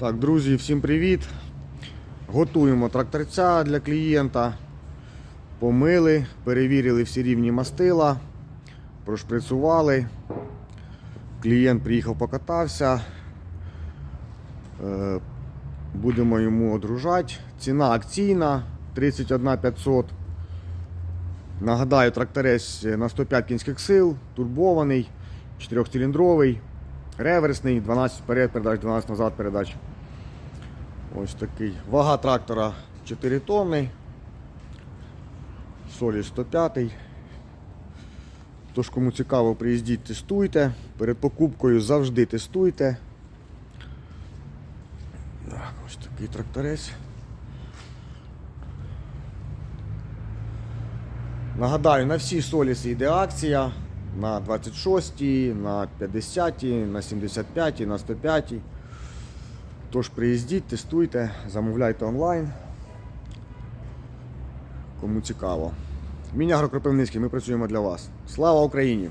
Так, друзі, всім привіт. Готуємо тракторця для клієнта. Помили, перевірили всі рівні мастила, прошприцювали. Клієнт приїхав, покатався. Е, Будемо йому одружати. Ціна акційна 31 500. Нагадаю, тракторець на 105 кінських сил, турбований, 4-циліндровий, реверсний, 12 вперед передач, 12 назад передач. Ось такий. Вага трактора 4 тонни. Солі 105. Тож, кому цікаво, приїздіть, тестуйте. Перед покупкою завжди тестуйте. Так, ось такий тракторець. Нагадаю, на всі соліси йде акція на 26, на 50, на 75, на 105. Тож приїздіть, тестуйте, замовляйте онлайн. Кому цікаво. Міня Агрокропивницький, ми працюємо для вас. Слава Україні!